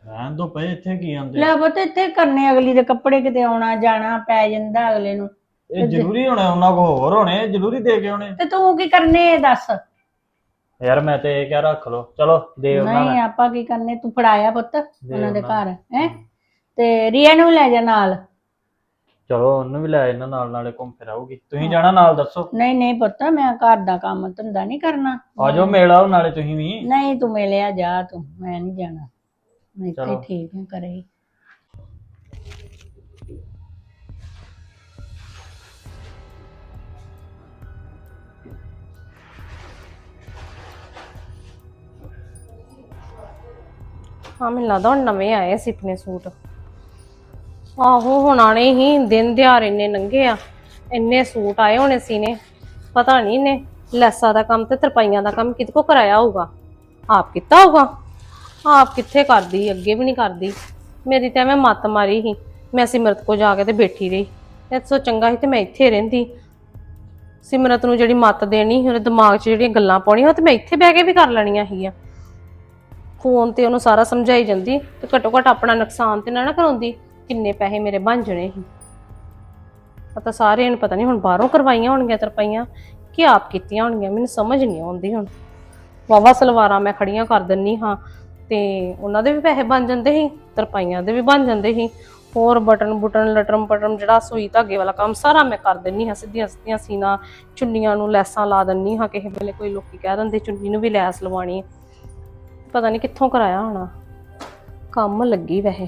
S5: ਰਹਿਣ ਦੋ ਪਏ ਇੱਥੇ ਕੀ ਆਂਦੇ
S4: ਲੈ ਪੁੱਤ ਇੱਥੇ ਕਰਨੇ ਅਗਲੀ ਦੇ ਕੱਪੜੇ ਕਿਤੇ ਆਉਣਾ ਜਾਣਾ ਪੈ ਜਾਂਦਾ ਅਗਲੇ ਨੂੰ।
S5: ਇਹ ਜ਼ਰੂਰੀ ਹੋਣਾ ਉਹਨਾਂ ਕੋ ਹੋਰ ਹੋਣੇ ਜ਼ਰੂਰੀ ਦੇ ਕੇ ਆਉਣੇ।
S4: ਤੇ ਤੂੰ ਕੀ ਕਰਨੇ ਇਹ ਦੱਸ।
S5: ਯਾਰ ਮੈਂ ਤੇ ਇਹ ਕਿਹਾ ਰੱਖ ਲੋ ਚਲੋ ਦੇ ਉਹਨਾਂ
S4: ਨਹੀਂ ਆਪਾਂ ਕੀ ਕਰਨੇ ਤੂੰ ਫੜਾਇਆ ਪੁੱਤ ਉਹਨਾਂ ਦੇ ਘਰ ਹੈ? ਤੇ ਰੀਆ ਨੂੰ ਲੈ ਜਾ ਨਾਲ।
S5: ਚਲੋ ਉਹਨੂੰ ਵੀ ਲੈ ਇਹਨਾਂ ਨਾਲ ਨਾਲੇ ਘੁੰਮ ਫਿਰ ਆਊਗੀ। ਤੁਸੀਂ ਜਾਣਾ ਨਾਲ ਦੱਸੋ।
S4: ਨਹੀਂ ਨਹੀਂ ਪੁੱਤ ਮੈਂ ਘਰ ਦਾ ਕੰਮ ਧੰਦਾ ਨਹੀਂ ਕਰਨਾ।
S5: ਆ ਜਾਓ ਮੇਲ ਆਓ ਨਾਲੇ ਤੁਸੀਂ ਵੀ।
S4: ਨਹੀਂ ਤੂੰ ਮਿਲਿਆ ਜਾ ਤੂੰ ਮੈਂ ਨਹੀਂ ਜਾਣਾ। ਮੈਂ ਇੱਥੇ
S5: ਚਲੋ।
S4: ਠੀਕ ਹੈ ਕਰੇ
S1: ਹਾਂ ਮੈਨੂੰ ਲੱਗਦਾ ਹੁਣ ਨਵੇਂ ਆਏ ਸਿਪਨੇ ਸੂਟ। ਆਹੋ, ਹੁਣ ਆਣੇ ਹੀ, ਦਿਨ ਦਿਹਾੜ ਇੰਨੇ ਲੰਘੇ ਆ। ਇੰਨੇ ਸੂਟ ਆਏ ਹੋਣੇ ਸੀ ਨੇ ਪਤਾ ਨਹੀਂ ਨੇ ਲੈਸਾਂ ਦਾ ਕੰਮ ਤੇ ਤਰਪਾਈਆਂ ਦਾ ਕੰਮ ਕਿਤੇ ਕੋ ਕਰਾਇਆ ਹੋਊਗਾ। ਆਪ ਕੀਤਾ ਹੋਊਗਾ? ਆਪ ਕਿੱਥੇ ਕਰਦੀ, ਅੱਗੇ ਵੀ ਨਹੀਂ ਕਰਦੀ। ਮੇਰੀ ਤਾਂ ਮੈਂ ਮੱਤ ਮਾਰੀ ਸੀ, ਮੈਂ ਸਿਮਰਤ ਕੋ ਜਾ ਕੇ ਤੇ ਬੈਠੀ ਰਹੀ। ਇਹ ਚੰਗਾ ਸੀ ਤੇ ਮੈਂ ਇੱਥੇ ਰਹਿੰਦੀ। ਸਿਮਰਤ ਨੂੰ ਜਿਹੜੀ ਮੱਤ ਦੇਣੀ ਸੀ, ਉਹਦੇ ਦਿਮਾਗ 'ਚ ਜਿਹੜੀਆਂ ਗੱਲਾਂ ਪਾਉਣੀਆਂ, ਉਹ ਤੇ ਮੈਂ ਇੱਥੇ ਬਹਿ ਕੇ ਵੀ ਕਰ ਲੈਣੀਆਂ ਸੀਗੀਆਂ। ਫੋਨ ਤੇ ਉਹਨੂੰ ਸਾਰਾ ਸਮਝਾਈ ਜਾਂਦੀ ਤੇ ਘੱਟੋ ਘੱਟ ਆਪਣਾ ਨੁਕਸਾਨ ਤੇ ਨਾ ਨਾ ਕਰਾਉਂਦੀ। ਕਿੰਨੇ ਪੈਸੇ ਮੇਰੇ ਬਣ ਜਣੇ ਸੀ। ਪਤਾ ਸਾਰਿਆਂ ਨੂੰ ਪਤਾ ਨਹੀਂ ਹੁਣ ਬਾਹਰੋਂ ਕਰਵਾਈਆਂ ਹੋਣਗੀਆਂ ਤਰਪਾਈਆਂ, ਕਿ ਆਪ ਕੀਤੀਆਂ ਹੋਣਗੀਆਂ, ਮੈਨੂੰ ਸਮਝ ਨਹੀਂ ਆਉਂਦੀ ਹੁਣ। ਵਾਵਾ ਸਲਵਾਰਾਂ ਮੈਂ ਖੜੀਆਂ ਕਰ ਦਿੰਨੀ ਹਾਂ ਤੇ ਉਹਨਾਂ ਦੇ ਵੀ ਪੈਸੇ ਬਣ ਜਾਂਦੇ ਸੀ, ਤਰਪਾਈਆਂ ਦੇ ਵੀ ਬਣ ਜਾਂਦੇ ਸੀ। ਹੋਰ ਬਟਨ ਬੁਟਨ, ਲਟਰਮ ਪਟਰਮ ਜਿਹੜਾ ਸੂਈ ਧਾਗੇ ਵਾਲਾ ਕੰਮ ਸਾਰਾ ਮੈਂ ਕਰ ਦਿੰਨੀ ਹਾਂ, ਸਿੱਧੀਆਂ ਸਿੱਧੀਆਂ ਸੀਨਾ, ਚੁੰਨੀਆਂ ਨੂੰ ਲੈਸਾਂ ਲਾ ਦਿੰਨੀ ਹਾਂ, ਕਿਸੇ ਵੇਲੇ ਕੋਈ ਲੋਕੀ ਕਹਿ ਦਿੰਦੇ ਚੁੰਨੀ ਨੂੰ ਵੀ ਲੈਸ ਲਵਾਉਣੀ। ਪਤਾ ਨਹੀਂ ਕਿੱਥੋਂ ਕਰਾਇਆ ਹੋਣਾ। ਕੰਮ ਲੱਗੀ ਵੈਸੇ।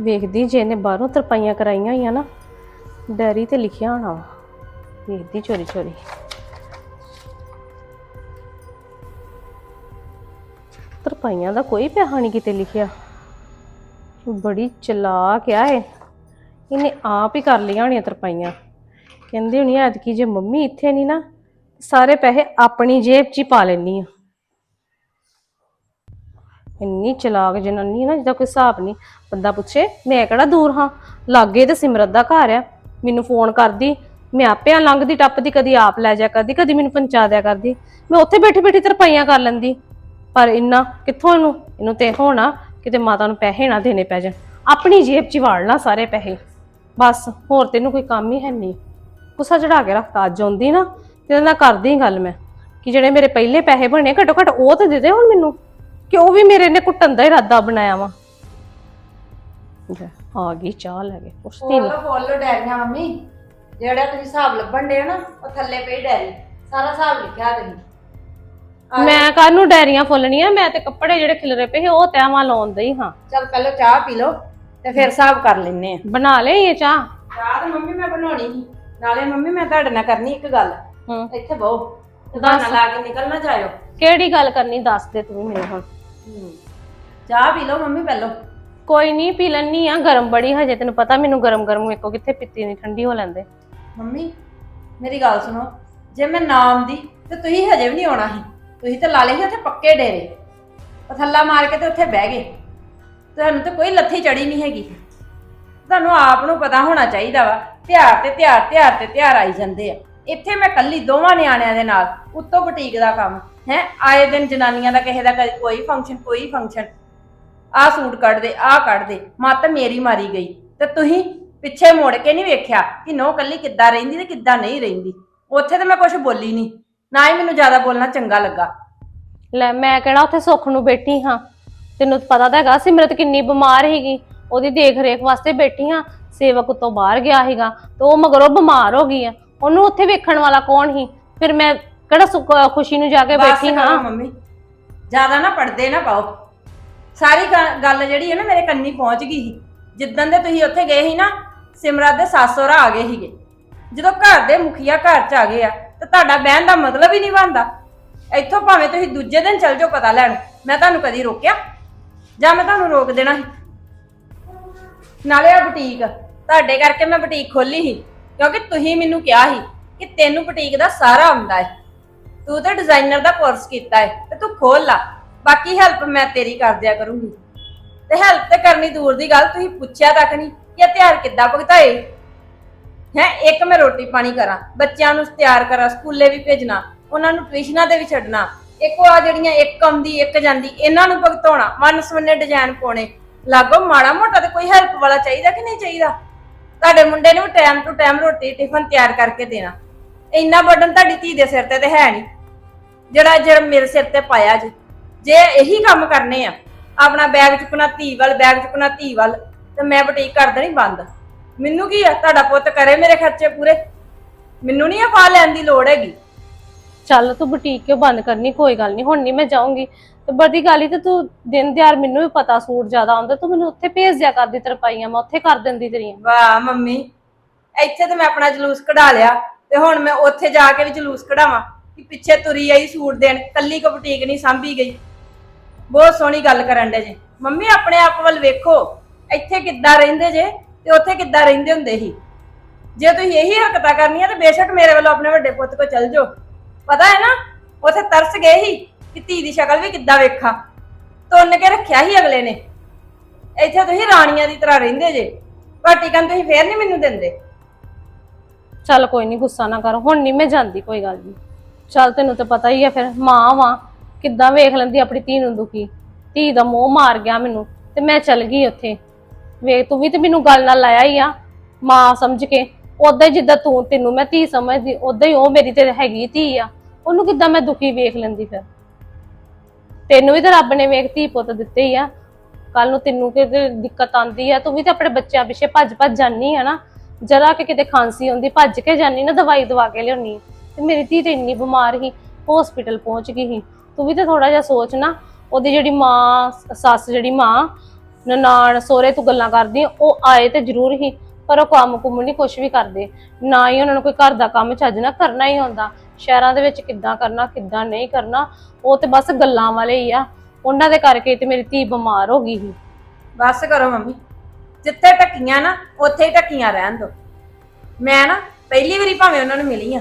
S1: ਵੇਖਦੀ ਜੇ ਇਹਨੇ ਬਾਹਰੋਂ ਤਰਪਾਈਆਂ ਕਰਾਈਆਂ ਹੋਈਆਂ ਨਾ, ਡੈਰੀ ਤੇ ਲਿਖਿਆ ਹੋਣਾ ਵਾ। ਵੇਖਦੀ ਚੋਰੀ ਚੋਰੀ। ਤਰਪਾਈਆਂ ਦਾ ਕੋਈ ਪੈਸਾ ਨਹੀਂ ਕਿਤੇ ਲਿਖਿਆ। ਬੜੀ ਚਲਾਕ ਆ ਇਹ। ਇਹਨੇ ਆਪ ਹੀ ਕਰ ਲਈਆਂ ਹੋਣੀਆਂ ਤਰਪਾਈਆਂ। ਕਹਿੰਦੀ ਹੋਣੀ ਐਤਕੀ ਜੇ ਮੰਮੀ ਇੱਥੇ ਨਹੀਂ ਨਾ ਸਾਰੇ ਪੈਸੇ ਆਪਣੀ ਜੇਬ 'ਚ ਹੀ ਪਾ ਲੈਣੀ ਆ। ਇੰਨੀ ਚਲਾਕ ਜਨਾਨੀ ਹੈ ਨਾ, ਜਿਹਦਾ ਕੋਈ ਹਿਸਾਬ ਨਹੀਂ। ਬੰਦਾ ਪੁੱਛੇ, ਮੈਂ ਕਿਹੜਾ ਦੂਰ ਹਾਂ? ਲਾਗੇ ਤੇ ਸਿਮਰਤ ਦਾ ਘਰ ਆ। ਮੈਨੂੰ ਫੋਨ ਕਰਦੀ। ਮੈਂ ਆਪਿਆਂ ਲੰਘਦੀ, ਟੱਪਦੀ, ਕਦੀ ਆਪ ਲੈ ਜਾ ਕਰਦੀ, ਕਦੀ ਮੈਨੂੰ ਪਹੁੰਚਾ ਦਿਆ ਕਰਦੀ। ਮੈਂ ਉੱਥੇ ਬੈਠੀ ਬੈਠੀ ਤਰਪਾਈਆਂ ਕਰ ਲੈਂਦੀ। ਪਰ ਇੰਨਾ ਕਿੱਥੋਂ ਇਹਨੂੰ? ਇਹਨੂੰ ਤੇ ਹੋਣਾ ਕਿਤੇ ਮਾਤਾ ਨੂੰ ਪੈਸੇ ਨਾ ਦੇਣੇ ਪੈ ਜਾਣ। ਆਪਣੀ ਜੇਬ 'ਚ ਹੀ ਵਾੜ ਲਾ ਸਾਰੇ ਪੈਸੇ। ਬਸ, ਹੋਰ ਤੈਨੂੰ ਕੋਈ ਕੰਮ ਹੀ ਹੈ ਨਹੀਂ। ਗੁੱਸਾ ਚੜਾ ਕੇ ਰੱਖਤਾ। ਅੱਜ ਆਉਂਦੀ ਨਾ, ਤੇ ਨਾਲ ਕਰਦੀ ਗੱਲ ਮੈਂ। ਕਿ ਜਿਹੜੇ ਮੇਰੇ ਪਹਿਲੇ ਪੈਸੇ ਬਣੇ ਘੱਟੋ ਘੱਟ ਉਹ ਤਾਂ ਦੇ ਦੇ ਹੁਣ ਮੈਨੂੰ। ਕਿ ਉਹ ਵੀ ਮੇਰੇ ਨੇ ਕੁੱਟਣ ਦਾ ਇਰਾਦਾ ਬਣਾਇਆ ਵਾ? ਆ ਗਈ ਚਾਹ ਲੈ ਕੇ ਪੁੱਛਦੀ ਨਹੀਂ
S2: ਫੋਲੋ ਫੋਲੋ ਡੈਰੀਆਂ ਮੰਮੀ। ਜਿਹੜਾ ਤੁਸੀਂ ਹਿਸਾਬ ਲੱਭਣ ਦੇ ਨਾ ਉਹ ਥੱਲੇ ਪਈ ਡੈਰੀ। ਸਾਰਾ ਹਿਸਾਬ ਲਿਖਿਆ ਤੁਸੀਂ।
S1: ਮੈਂ ਕਾਹਨੂੰ ਡੈਰੀਆਂ ਫੁੱਲਣੀਆਂ ਮੈਂ ਤੇ ਕੱਪੜੇ ਜਿਹੜੇ ਖਿਲਰੇ ਪਏ ਸੀ ਉਹ ਤੈਵਾਂ ਲਾਉਣ ਦਈ ਹਾਂ।
S2: ਚਲ ਪਹਿਲਾਂ ਚਾਹ ਪੀ ਲਓ ਤੇ ਫਿਰ ਹਿਸਾਬ ਕਰ ਲੈਨੇ ਆ।
S1: ਬਣਾ ਲੈ ਇਹ ਚਾਹ?
S2: ਚਾਹ ਤਾਂ ਮੰਮੀ ਮੈਂ ਬਣਾਉਣੀ ਸੀ। ਨਾਲੇ ਮੰਮੀ ਮੈਂ ਤੁਹਾਡੇ ਨਾਲ ਕਰਨੀ ਇੱਕ ਗੱਲ।
S1: ਹੂੰ।
S2: ਇੱਥੇ ਬਹੁ। ਤੇ ਬਹਾਨਾ ਲਾ ਕੇ ਨਿਕਲ ਨਾ ਜਾਇਓ।
S1: ਕਿਹੜੀ ਗੱਲ ਕਰਨੀ ਦੱਸ ਦੇ ਤੂੰ ਮੈਨੂੰ ਹੁਣ।
S2: ਚਾਹ ਪੀ ਲਓ ਮੰਮੀ ਪਹਿਲਾਂ।
S1: ਕੋਈ ਨਹੀਂ ਪੀ ਲੈਣੀ ਆ। ਗਰਮ ਬੜੀ ਹਜੇ ਤੈਨੂੰ ਪਤਾ ਮੈਨੂੰ ਗਰਮ ਗਰਮ ਇੱਕੋ ਕਿੱਥੇ ਪੀਤੀ ਨਹੀਂ ਠੰਡੀ ਹੋ ਲੈਂਦੇ।
S2: ਮੰਮੀ ਮੇਰੀ ਗੱਲ ਸੁਣੋ। ਜੇ ਮੈਂ ਨਾ ਆਉਂਦੀ ਤੇ ਤੁਸੀਂ ਹਜੇ ਵੀ ਨਹੀਂ ਆਉਣਾ ਸੀ। ਤੁਸੀਂ ਤਾਂ ਲਾ ਲਏ ਸੀ ਉੱਥੇ ਪੱਕੇ ਡੇਰੇ। ਉਹ ਥੱਲਾ ਮਾਰ ਕੇ ਤੇ ਉੱਥੇ ਬਹਿ ਗਏ। ਤੁਹਾਨੂੰ ਤਾਂ ਕੋਈ ਲੱਥੀ ਚੜੀ ਨਹੀਂ ਹੈਗੀ। ਤੁਹਾਨੂੰ ਆਪ ਨੂੰ ਪਤਾ ਹੋਣਾ ਚਾਹੀਦਾ ਵਾ ਤਿਉਹਾਰ ਤੇ ਤਿਉਹਾਰ ਤਿਉਹਾਰ ਤੇ ਤਿਉਹਾਰ ਆਈ ਜਾਂਦੇ ਆ। ਇੱਥੇ ਮੈਂ ਕੱਲੀ ਦੋਵਾਂ ਨਿਆਣਿਆਂ ਦੇ ਨਾਲ ਉੱਤੋਂ ਬੁਟੀਕ ਦਾ ਕੰਮ। ਹੈ, ਆਏ ਦਿਨ ਜਨਾਨੀਆਂ ਦਾ ਕਿਸੇ ਦਾ ਕਦੇ ਕੋਈ ਫੰਕਸ਼ਨ ਕੋਈ ਫੰਕਸ਼ਨ ਆਹ ਸੂਟ ਕੱਢ ਦੇ, ਆਹ ਕੱਢ ਦੇ, ਮੱਤ ਮੇਰੀ ਮਾਰੀ ਗਈ। ਤੇ ਤੁਸੀਂ ਪਿੱਛੇ ਮੁੜ ਕੇ ਨਹੀਂ ਵੇਖਿਆ ਕਿ ਨੋ ਕੱਲੀ ਕਿੱਦਾਂ ਰਹਿੰਦੀ ਤੇ ਕਿੱਦਾਂ ਨਹੀਂ ਰਹਿੰਦੀ। ਉੱਥੇ ਤੇ ਮੈਂ ਕੁਝ ਬੋਲੀ ਨਹੀਂ, ਨਾ ਹੀ ਮੈਨੂੰ ਜ਼ਿਆਦਾ ਬੋਲਣਾ ਚੰਗਾ ਲੱਗਾ।
S1: ਲੈ, ਮੈਂ ਕਹਿਣਾ ਉੱਥੇ ਸੁੱਖ ਨੂੰ ਬੈਠੀ ਹਾਂ। ਤੈਨੂੰ ਪਤਾ ਤਾਂ ਹੈਗਾ, ਸਿਮਰਤ ਕਿੰਨੀ ਬਿਮਾਰ ਹੈਗੀ ਉਹਦੀ ਦੇਖ ਰੇਖ ਵਾਸਤੇ ਬੈਠੀ ਹਾਂ, ਸੇਵਕ ਉਤੋਂ ਬਾਹਰ ਗਿਆ ਹੈਗਾ ਤੇ ਉਹ ਮਗਰੋਂ ਬਿਮਾਰ ਹੋ ਗਈ ਆ। ਉਹਨੂੰ ਉੱਥੇ ਵੇਖਣ ਵਾਲਾ ਕੌਣ ਸੀ? ਫਿਰ ਮੈਂ ਕਿਹੜਾ ਸੁੱਖ ਖੁਸ਼ੀ ਨੂੰ ਜਾ ਕੇ ਬੈਠੀ ਹਾਂ?
S2: ਮੰਮੀ। ਜ਼ਿਆਦਾ ਨਾ ਪੜਦੇ ਨਾ ਪਾਓ। ਸਾਰੀ ਗ- ਗੱਲ ਜਿਹੜੀ ਹੈ ਨਾ ਮੇਰੇ ਕੰਨੀ ਪਹੁੰਚ ਗਈ ਸੀ। ਜਿੱਦਣ ਦੇ ਤੁਸੀਂ ਉੱਥੇ ਗਏ ਸੀ ਨਾ ਸਿਮਰਤ ਦੇ ਸੱਸ ਸਹੁਰਾ ਆ ਗਏ ਸੀਗੇ। ਜਦੋਂ ਘਰ ਦੇ ਮੁਖੀਆ ਘਰ ਚ ਆ ਗਏ ਆ ਤੇ ਤੁਹਾਡਾ ਬਹਿਣ ਦਾ ਮਤਲਬ ਹੀ ਨਹੀਂ ਬਣਦਾ। ਇੱਥੋਂ ਭਾਵੇਂ ਤੁਸੀਂ ਦੂਜੇ ਦਿਨ ਚੱਲ ਜਾਓ ਪਤਾ ਲੈਣ। ਮੈਂ ਤੁਹਾਨੂੰ ਕਦੀ ਰੋਕਿਆ? ਜਾਂ ਮੈਂ ਤੁਹਾਨੂੰ ਰੋਕ ਦੇਣਾ ਸੀ? ਨਾਲੇ ਆ ਬੁਟੀਕ ਤੁਹਾਡੇ ਕਰਕੇ ਮੈਂ ਬੁਟੀਕ ਖੋਲੀ ਸੀ। ਕਿਉਂਕਿ ਤੁਸੀਂ ਮੈਨੂੰ ਕਿਹਾ ਸੀ ਕਿ ਤੈਨੂੰ ਬੁਟੀਕ ਦਾ ਸਾਰਾ ਆਉਂਦਾ ਹੈ। ਤੂੰ ਤਾਂ ਡਿਜ਼ਾਈਨਰ ਦਾ ਕੋਰਸ ਕੀਤਾ ਹੈ ਤੇ ਤੂੰ ਖੋਲ ਲਾ। ਬਾਕੀ ਹੈਲਪ ਮੈਂ ਤੇਰੀ ਕਰ ਦਿਆ ਕਰੂੰਗੀ। ਤੇ ਹੈਲਪ ਤੇ ਕਰਨੀ ਦੂਰ ਦੀ ਗੱਲ, ਤੁਸੀਂ ਪੁੱਛਿਆ ਤੱਕ ਨਹੀਂ ਕਿ ਇਹ ਕਿੱਦਾਂ ਭੁਗਤਾਏ? ਹੈ, ਇੱਕ ਮੈਂ ਰੋਟੀ ਪਾਣੀ ਕਰਾਂ, ਬੱਚਿਆਂ ਨੂੰ ਤਿਆਰ ਕਰਾਂ, ਸਕੂਲੇ ਵੀ ਭੇਜਣਾ, ਉਹਨਾਂ ਨੂੰ ਟਿਊਸ਼ਨਾਂ ਤੇ ਵੀ ਛੱਡਣਾ, ਇੱਕ ਉਹ ਆ ਜਿਹੜੀਆਂ ਇੱਕ ਆਉਂਦੀ, ਇੱਕ ਜਾਂਦੀ, ਇਹਨਾਂ ਨੂੰ ਭੁਗਤਾਉਣਾ, ਮਨ ਸਵੰਨੇ ਡਿਜ਼ਾਈਨ ਪਾਉਣੇ। ਲਾਗੋ ਮਾੜਾ ਮੋਟਾ ਤੇ ਕੋਈ ਹੈਲਪ ਵਾਲਾ ਚਾਹੀਦਾ ਕਿ ਨਹੀਂ ਚਾਹੀਦਾ? ਤੁਹਾਡੇ ਮੁੰਡੇ ਨੂੰ ਟਾਈਮ ਟੂ ਟਾਈਮ ਰੋਟੀ ਟਿਫਨ ਤਿਆਰ ਕਰਕੇ ਦੇਣਾ। ਇੰਨਾ ਬਰਡਨ ਤੁਹਾਡੀ ਧੀ ਦੇ ਸਿਰ ਤੇ ਤੇ ਹੈ ਨਹੀਂ। ਜਿਹੜਾ ਜਿਹੜਾ ਮੇਰੇ ਸਿਰ ਤੇ ਪਾਇਆ ਜੀ। ਜੇ ਇਹੀ ਕੰਮ ਕਰਨੇ ਆ ਆਪਣਾ ਬੈਗ ਚੁੱਕਣਾ ਧੀ ਵੱਲ ਬੈਗ ਚੁੱਕਣਾ ਧੀ ਵੱਲ ਤੇ ਮੈਂ ਬੁਟੀਕ ਕਰ ਦੇਣੀ ਬੰਦ। ਮੈਨੂੰ ਕੀ ਆ ਤੁਹਾਡਾ ਪੁੱਤ ਕਰੇ ਮੇਰੇ ਖਰਚੇ ਪੂਰੇ? ਮੈਨੂੰ ਨਹੀਂ ਆ ਪਾ ਲੈਣ ਦੀ ਲੋੜ ਹੈਗੀ।
S1: ਚੱਲ ਤੂੰ ਬੁਟੀਕ ਕਿਉਂ ਬੰਦ ਕਰਨੀ? ਕੋਈ ਗੱਲ ਨਹੀਂ ਹੁਣ ਨਹੀਂ ਮੈਂ ਜਾਊਂਗੀ। ਤੇ ਬੜੀ ਗੱਲ ਹੀ ਤੇ ਤੂੰ ਦਿਨ ਦਿਹਾੜ ਮੈਨੂੰ ਵੀ ਪਤਾ ਸੂਟ ਜ਼ਿਆਦਾ ਆਉਂਦਾ ਤੂੰ ਮੈਨੂੰ ਉੱਥੇ ਭੇਜ ਦਿਆ ਕਰਦੀ ਤਰਪਾਈਆਂ ਮੈਂ ਉੱਥੇ ਕਰ ਦਿੰਦੀ ਤੇਰੀਆਂ।
S2: ਵਾਹ ਮੰਮੀ ਇੱਥੇ ਤੇ ਮੈਂ ਆਪਣਾ ਜਲੂਸ ਕਢਾ ਲਿਆ। ਤੇ ਹੁਣ ਮੈਂ ਉੱਥੇ ਜਾ ਕੇ ਵੀ ਜਲੂਸ ਕਢਾਵਾਂ ਕਿ ਪਿੱਛੇ ਤੁਰੀ ਆਈ ਸੂਟ ਦੇਣ, ਕੱਲੀ ਕੋ ਬੁਟੀਕ ਨਹੀਂ ਸਾਂਭੀ ਗਈ। ਬਹੁਤ ਸੋਹਣੀ ਗੱਲ ਕਰਨ ਦੇ ਜੀ। ਮੰਮੀ, ਆਪਣੇ ਆਪ ਵੱਲ ਵੇਖੋ, ਇੱਥੇ ਕਿੱਦਾਂ ਰਹਿੰਦੇ ਜੇ ਤੇ ਉੱਥੇ ਕਿੱਦਾਂ ਰਹਿੰਦੇ ਹੁੰਦੇ ਸੀ। ਜੇ ਤੁਸੀਂ ਇਹੀ ਹਰਕਤਾਂ ਕਰਨੀਆਂ ਤੇ ਬੇਸ਼ੱਕ ਮੇਰੇ ਵੱਲੋਂ ਆਪਣੇ ਵੱਡੇ ਪੁੱਤ ਕੋ ਚੱਲ ਜਾਓ। ਪਤਾ ਹੈ ਨਾ, ਉੱਥੇ ਤਰਸ ਗਏ ਸੀ ਕਿ ਧੀ ਦੀ ਸ਼ਕਲ ਵੀ ਕਿੱਦਾਂ ਵੇਖਾ। ਤੁੰਨ ਕੇ ਰੱਖਿਆ ਸੀ ਅਗਲੇ ਨੇ। ਇੱਥੇ ਤੁਸੀਂ ਰਾਣੀਆਂ ਦੀ ਤਰ੍ਹਾਂ ਰਹਿੰਦੇ ਜੇ। ਘਾਟੀ ਕੰਨ ਤੁਸੀਂ ਫੇਰ ਨਹੀਂ ਮੈਨੂੰ ਦਿੰਦੇ।
S1: ਚੱਲ ਕੋਈ ਨਹੀਂ ਗੁੱਸਾ ਨਾ ਕਰ। ਹੁਣ ਨਹੀਂ ਮੈਂ ਜਾਂਦੀ, ਕੋਈ ਗੱਲ ਨਹੀਂ ਚੱਲ ਤੈਨੂੰ ਤਾਂ ਪਤਾ ਹੀ ਆ ਫਿਰ, ਮਾਂ ਵਾਂ। ਕਿੱਦਾਂ ਵੇਖ ਲੈਂਦੀ ਆਪਣੀ ਧੀ ਨੂੰ ਦੁਖੀ। ਧੀ ਦਾ ਮੋਹ ਮਾਰ ਗਿਆ ਮੈਨੂੰ, ਤੇ ਮੈਂ ਚੱਲ ਗਈ ਉੱਥੇ। ਵੇਖ, ਤੂੰ ਵੀ ਤੇ ਮੈਨੂੰ ਗੱਲ ਨਾਲ ਲਾਇਆ ਹੀ ਆ। ਮਾਂ ਸਮਝ ਕੇ ਉਦਾਂ ਹੀ ਜਿੱਦਾਂ ਤੂੰ, ਤੈਨੂੰ ਮੈਂ ਧੀ ਸਮਝਦੀ ਉਦਾਂ ਹੀ ਉਹ ਮੇਰੀ ਤੇ ਹੈਗੀ ਧੀ ਆ। ਉਹਨੂੰ ਕਿੱਦਾਂ ਮੈਂ ਦੁਖੀ ਵੇਖ ਲੈਂਦੀ ਫਿਰ? ਤੈਨੂੰ ਵੀ ਤਾਂ ਰੱਬ ਨੇ ਵੇਖ ਧੀ ਪੁੱਤ ਦਿੱਤੇ ਹੀ ਆ। ਕੱਲ ਨੂੰ ਤੈਨੂੰ ਕਿਤੇ ਦਿੱਕਤ ਆਂਦੀ ਆ, ਤੂੰ ਵੀ ਤਾਂ ਆਪਣੇ ਬੱਚਿਆਂ ਪਿੱਛੇ ਭੱਜ ਭੱਜ ਜਾਨੀ ਆ ਨਾ। ਜਰਾ ਕਿ ਕਿਤੇ ਖਾਂਸੀ ਹੁੰਦੀ ਭੱਜ ਕੇ ਜਾਨੀ ਨਾ, ਦਵਾਈ ਦਵਾ ਕੇ ਲਿਆਉਣੀ। ਤੇ ਮੇਰੀ ਧੀ ਤੇ ਇੰਨੀ ਬਿਮਾਰ ਸੀ ਹਸਪੀਟਲ ਪਹੁੰਚ ਗਈ ਸੀ। ਤੂੰ ਵੀ ਤਾਂ ਥੋੜਾ ਜਿਹਾ ਸੋਚ ਨਾ, ਉਹਦੀ ਜਿਹੜੀ ਮਾਂ, ਸੱਸ ਜਿਹੜੀ ਮਾਂ, ਨਨਾਣ, ਸੋਹਰੇ ਤੂੰ ਗੱਲਾਂ ਕਰਦੀ, ਉਹ ਆਏ ਤੇ ਜ਼ਰੂਰ ਹੀ ਪਰ ਉਹ ਕੰਮ ਕੁਮ ਨਹੀਂ ਕੁਝ ਵੀ ਕਰਦੇ। ਨਾ ਹੀ ਉਹਨਾਂ ਨੂੰ ਕੋਈ ਘਰ ਦਾ ਕੰਮ ਚੱਜ ਨਾ ਕਰਨਾ ਹੀ ਹੁੰਦਾ ਸ਼ਹਿਰਾਂ ਦੇ ਵਿੱਚ ਕਿੱਦਾਂ ਕਰਨਾ, ਕਿੱਦਾਂ ਨਹੀਂ ਕਰਨਾ, ਉਹ ਤੇ ਬਸ ਗੱਲਾਂ ਵਾਲੇ ਹੀ ਆ। ਉਹਨਾਂ ਦੇ ਕਰਕੇ ਤੇ ਮੇਰੀ ਧੀ ਬਿਮਾਰ ਹੋ ਗਈ ਸੀ।
S2: ਬਸ ਕਰੋ ਮੰਮੀ। ਜਿੱਥੇ ਟੱਕੀਆਂ ਨਾ, ਉੱਥੇ ਹੀ ਟੱਕੀਆਂ ਰਹਿਣ ਦੋ। ਮੈਂ ਨਾ ਪਹਿਲੀ ਵਾਰੀ ਭਾਵੇਂ ਉਹਨਾਂ ਨੂੰ ਮਿਲੀ ਆ।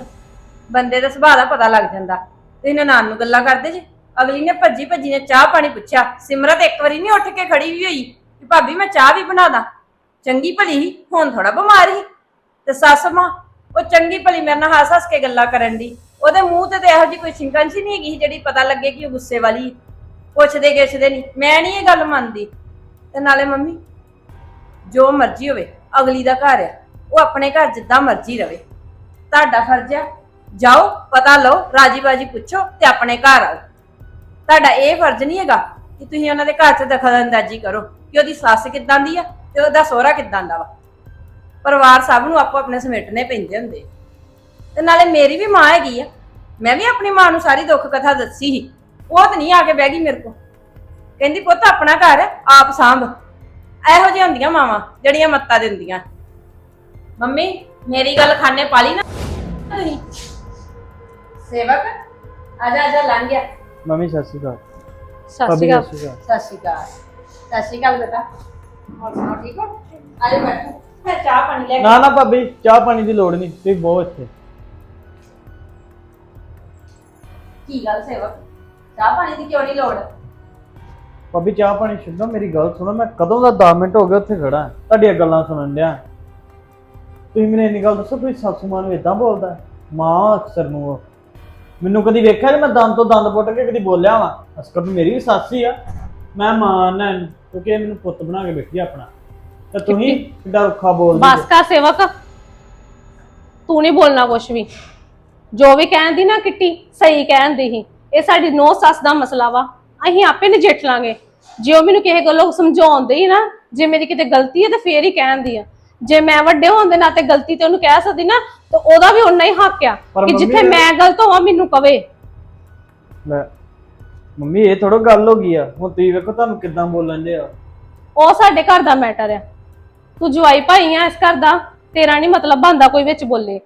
S2: ਬੰਦੇ ਦਾ ਸੁਭਾਅ ਦਾ ਪਤਾ ਲੱਗ ਜਾਂਦਾ। ਤੁਸੀਂ ਨਨਾਣ ਨੂੰ ਗੱਲਾਂ ਕਰਦੇ ਜੀ। ਅਗਲੀ ਨੇ ਭੱਜੀ ਭੱਜੀ ਨੇ ਚਾਹ ਪਾਣੀ ਪੁੱਛਿਆ। ਸਿਮਰਤ ਇੱਕ ਵਾਰੀ ਨਹੀਂ ਉੱਠ ਕੇ ਖੜੀ ਵੀ ਹੋਈ ਕਿ ਭਾਬੀ ਮੈਂ ਚਾਹ ਵੀ ਬਣਾ ਦਾਂ। ਚੰਗੀ ਭਲੀ ਸੀ, ਹੁਣ ਥੋੜਾ ਬਿਮਾਰ ਸੀ। ਤੇ ਸੱਸ ਮਾਂ, ਉਹ ਚੰਗੀ ਭਲੀ ਮੇਰੇ ਨਾਲ ਹੱਸ ਹੱਸ ਕੇ ਗੱਲਾਂ ਕਰਨ ਦੀ। ਉਹਦੇ ਮੂੰਹ ਤੇ ਤੇ ਇਹੋ ਜਿਹੀ ਕੋਈ ਸਿੰਕੰਸ਼ ਨਹੀਂ ਹੈਗੀ ਜਿਹੜੀ ਪਤਾ ਲੱਗੇ ਕਿ ਉਹ ਗੁੱਸੇ ਵਾਲੀ ਪੁੱਛਦੇ ਗਿੱਛਦੇ ਨਹੀਂ। ਮੈਂ ਨਹੀਂ ਇਹ ਗੱਲ ਮੰਨਦੀ। ਤੇ ਨਾਲੇ ਮੰਮੀ ਜੋ ਮਰਜ਼ੀ ਹੋਵੇ ਅਗਲੀ ਦਾ ਘਰ ਆ ਉਹ ਆਪਣੇ ਘਰ ਜਿੱਦਾਂ ਮਰਜ਼ੀ ਰਵੇ। ਤੁਹਾਡਾ ਫਰਜ਼ ਆ ਜਾਓ ਪਤਾ ਲਓ ਰਾਜੀ ਬਾਜੀ ਪੁੱਛੋ ਤੇ ਆਪਣੇ ਘਰ ਆਓ। ਤੁਹਾਡਾ ਇਹ ਫਰਜ਼ ਨਹੀਂ ਹੈਗਾ ਕਿ ਤੁਸੀਂ ਉਹਨਾਂ ਦੇ ਘਰ 'ਚ ਦਖਲ ਅੰਦਾਜ਼ੀ ਕਰੋ ਕਿ ਉਹਦੀ ਸੱਸ ਕਿੱਦਾਂ ਦੀ ਆ ਤੇ ਉਹਦਾ ਸਹੁਰਾ ਕਿੱਦਾਂ ਦਾ ਵਾ। ਪਰਿਵਾਰ ਸਭ ਨੂੰ ਆਪੋ ਆਪਣੇ ਸਮੇਟਣੇ ਪੈਂਦੇ ਹੁੰਦੇ ਤੇ ਨਾਲੇ ਮੇਰੀ ਵੀ ਮਾਂ ਹੈਗੀ ਆ। ਮੈਂ ਵੀ ਆਪਣੀ ਮਾਂ ਨੂੰ ਸਾਰੀ ਦੁੱਖ ਕਥਾ ਦੱਸੀ ਸੀ। ਉਹ ਤਾਂ ਨਹੀਂ ਆ ਕੇ ਬਹਿ ਗਈ ਮੇਰੇ ਕੋਲ। ਕਹਿੰਦੀ ਪੁੱਤ ਆਪਣਾ ਘਰ ਹੈ, ਆਪ ਸਾਂਭ। ਇਹੋ ਜਿਹੀਆਂ ਹੁੰਦੀਆਂ ਮਾਵਾਂ ਜਿਹੜੀਆਂ ਮੱਤਾਂ ਦਿੰਦੀਆਂ। ਮੰਮੀ ਮੇਰੀ ਗੱਲ ਖਾਣੇ ਪਾਲੀ ਨਾ ਤੁਸੀਂ? ਸੇਵਕ ਆਜਾ ਆਜਾ ਲੰਘ ਗਿਆ।
S5: ਮੰਮੀ ਸਤਿ ਸ਼੍ਰੀ ਅਕਾਲ।
S1: ਸਤਿ
S5: ਭਾਬੀ
S1: ਸ਼੍ਰੀ ਅਕਾਲ।
S5: ਸਤਿ ਸ਼੍ਰੀ ਅਕਾਲ।
S2: ਸਤਿ ਸ਼੍ਰੀ ਅਕਾਲ। ਸਤਿ ਸ਼੍ਰੀ ਅਕਾਲ ਬੇਟਾ। ਹੋਰ ਸੁਣਾਓ ਠੀਕ ਹੋ? ਆਜੋ ਬੈਠੋ। ਮੈਂ ਚਾਹ ਪਾਣੀ ਲੈ ਕੇ
S5: ਨਾ ਨਾ ਭਾਬੀ ਚਾਹ ਪਾਣੀ ਦੀ ਲੋੜ ਨਹੀਂ। ਤੁਸੀਂ ਬਹੁਤ ਇੱਥੇ।
S2: ਕੀ ਗੱਲ ਸੇਵਕ? ਚਾਹ ਪਾਣੀ ਦੀ ਕਿਉਂ ਨਹੀਂ ਲੋੜ?
S5: ਭਾਬੀ ਚਾਹ ਪਾਣੀ ਛੱਡੋ ਮੇਰੀ ਗੱਲ ਸੁਣੋ ਮੈਂ ਕਦੋਂ ਦਾ 10 ਮਿੰਟ ਹੋ ਗਏ ਉੱਥੇ ਖੜਾ ਤੁਹਾਡੀਆਂ ਗੱਲਾਂ ਸੁਣਨ ਡਿਆ। ਤੁਸੀਂ ਮੈਨੂੰ ਇੰਨੀ ਗੱਲ ਦੱਸੋ ਤੁਸੀਂ ਸੱਸੂ ਮਾਂ ਨੂੰ ਇਦਾਂ ਬੋਲਦਾ ਹੈ? ਮਾਂ ਅਕਸਰ ਨੂੰ। ਮੈਨੂੰ ਕਦੀ ਵੇਖਿਆ ਜੇ ਮੈਂ ਦੰਦ ਤੋਂ ਦੰਦ ਪੁੱਟ ਕੇ ਕਦੀ ਬੋਲਿਆ ਵਾਂ। ਅਸਕਰ ਵੀ ਮੇਰੀ ਵੀ ਸੱਸ ਹੀ ਆ। ਮੈਂ ਮਾਂ ਨਾ ਕਿਉਂਕਿ ਮੈਨੂੰ ਪੁੱਤ ਬਣਾ ਕੇ ਬੈਠੀ ਆਪਣਾ। ਤੇ ਤੁਸੀਂ ਕਿੱਡਾ ਔਖਾ ਬੋਲਦੇ
S1: ਬਸ ਕਰ ਸੇਵਕ। ਤੂੰ ਨਹੀਂ ਬੋਲਣਾ ਕੁਛ ਵੀ। ਜੋ ਵੀ ਕਹਿੰਦੀ ਨਾ ਕਿੱਟੀ ਸਹੀ ਕਹਿੰਦੀ ਸੀ ਇਹ ਸਾਡੀ ਨੋ ਸੱਸ ਦਾ ਮਸਲਾ ਵਾ। ਅਸੀਂ ਆਪੇ ਨਜਿੱਠ ਲਾਂਗੇ। ਜੇ ਉਹ ਮੈਨੂੰ ਕਿਸੇ ਗੱਲੋਂ ਸਮਝਾਉਂਦੇ ਹੀ ਨਾ ਜੇ ਮੇਰੀ ਕਿਤੇ ਗਲਤੀ ਹੈ ਤਾਂ ਫੇਰ ਹੀ ਕਹਿੰਦੀ ਆ। ਜੇ ਮੈਂ ਵੱਡੇ ਹੋਣ ਦੇ ਨਾਤੇ ਗਲਤੀ ਤੇ ਉਹਨੂੰ ਕਹਿ ਸਕਦੀ ਨਾ ਤਾਂ ਉਹਦਾ ਵੀ ਓਨਾ ਹੀ ਹੱਕ ਆ
S5: ਪਰ
S1: ਕਿ
S5: ਮੰਮੀ
S1: ਜਿੱਥੇ ਮੈਂ ਗਲਤ ਹੋਵਾਂ ਮੈਨੂੰ ਕਵੇ।
S5: ਲੈ ਮੰਮੀ ਇਹ ਥੋੜਾ ਗੱਲ ਹੋ ਗਈ ਆ। ਹੁਣ ਤੁਸੀਂ ਵੇਖੋ ਤੁਹਾਨੂੰ ਕਿੱਦਾਂ ਬੋਲਣ ਦੇ ਆ।
S1: ਉਹ ਸਾਡੇ ਘਰ ਦਾ ਮੈਟਰ ਆ। ਤੂੰ ਜਵਾਈ ਭਾਈ ਆ ਇਸ ਘਰ ਦਾ ਤੇਰਾ ਨਹੀਂ ਮਤਲਬ ਬੰਦਾ ਕੋਈ ਵਿੱਚ ਬੋਲੇ।